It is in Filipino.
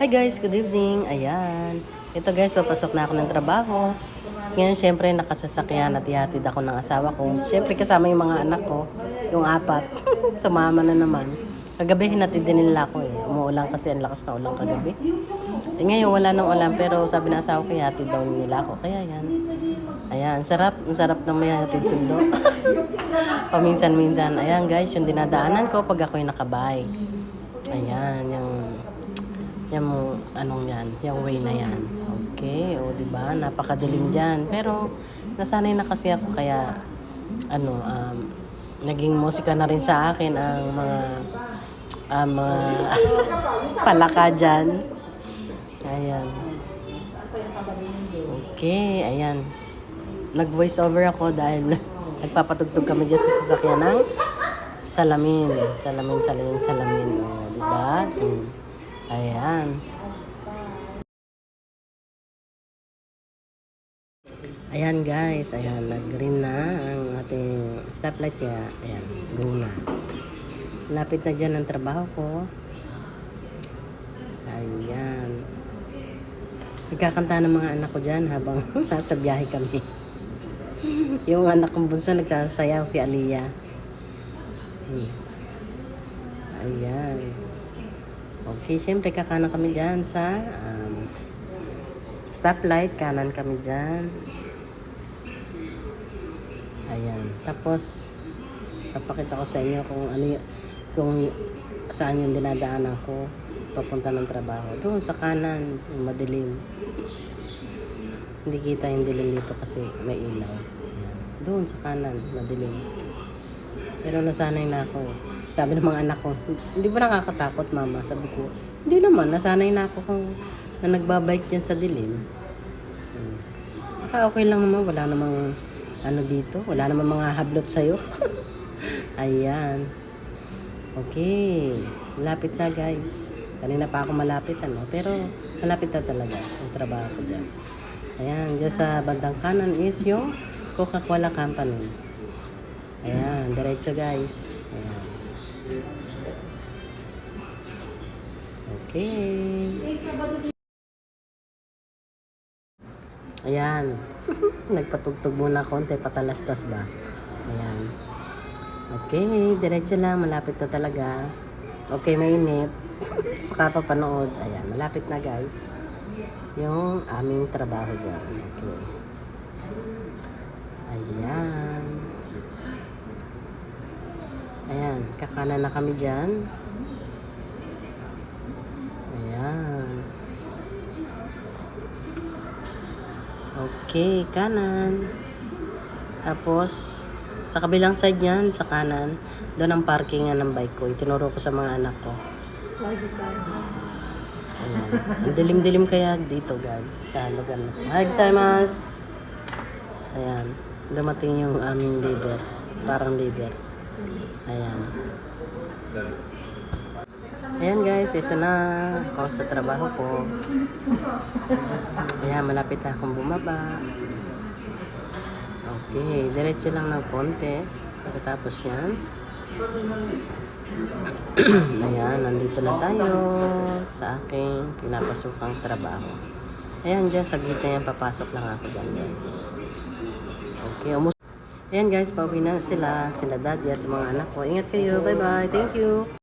Hi guys, good evening. Ayan. Ito guys, papasok na ako ng trabaho. Ngayon, syempre, nakasasakyan at ihatid ako ng asawa ko. Syempre, kasama yung mga anak ko. Yung apat. Sumama na naman. Kagabi, hinatid din nila ako eh. Umuulan kasi, ang lakas na ulan kagabi. Eh, ngayon, wala nang ulan. Pero sabi ng asawa ko, ihatid daw nila ako. Kaya yan. Ayan, sarap. Ang sarap ng may hatid sundo. Paminsan-minsan. Ayan guys, yung dinadaanan ko pag ako'y nakabike. Ayan, yung yung anong yan, yung way na yan. Okay, o di ba? Napakadilim diyan. Pero nasanay na kasi ako kaya ano um naging musika na rin sa akin ang mga ang mga palaka dyan. Ayan. Okay, ayan. Nag-voice over ako dahil nagpapatugtog kami dyan sa sasakyan ng salamin. Salamin, salamin, salamin. O, di ba? Mm. Ayan. Ayan guys, ayan, nag-green na ang ating stoplight kaya, ayan, go na. Lapit na dyan ang trabaho ko. Ayan. Nagkakanta ng mga anak ko dyan habang nasa biyahe kami. Yung anak kong bunso nagsasayaw si Aliyah. Hmm. Ayan. Okay, siyempre kakanan kami dyan sa um, stoplight. Kanan kami dyan. Ayan. Tapos, papakita ko sa inyo kung ano kung saan yung dinadaanan ko papunta ng trabaho. Doon sa kanan, yung madilim. Hindi kita yung dilim dito kasi may ilaw. Ayan. Doon sa kanan, madilim. Pero nasanay na ako. Sabi ng mga anak ko, hindi ba nakakatakot mama? Sabi ko, hindi naman, nasanay na ako kung na nagbabike dyan sa dilim. Hmm. Saka okay lang naman, wala namang ano dito, wala namang mga hablot sa'yo. Ayan. Okay, malapit na guys. Kanina pa ako malapit ano, pero malapit na talaga ang trabaho ko dyan. Ayan, dyan sa bandang kanan is yung Coca-Cola Company. Ayan, diretso guys. Ayan. Okay. Ayan. Nagpatugtog muna konti, patalastas ba? Ayan. Okay, diretso lang, malapit na talaga. Okay, mainit. Saka pa panood. Ayan, malapit na guys. Yung aming trabaho dyan. Okay. Ayan. Kakanan na kami dyan. Ayan. Okay, kanan. Tapos, sa kabilang side niyan, sa kanan, doon ang parkingan ng bike ko. Itinuro ko sa mga anak ko. Ayan. Ang dilim-dilim kaya dito, guys. Sa lugar na. Hi! Ayan. Dumating yung aming leader. Parang leader. Ayan. Ayan guys, ito na ako sa trabaho ko. Ayan, malapit na akong bumaba. Okay, diretso lang ng konti. Pagkatapos yan. Ayan, nandito na tayo sa aking pinapasukang trabaho. Ayan, dyan sa gitna yan, papasok lang ako dyan guys. Okay, umus Ayan guys, pauwi na sila, sila daddy at mga anak ko. Ingat kayo, bye bye, thank you.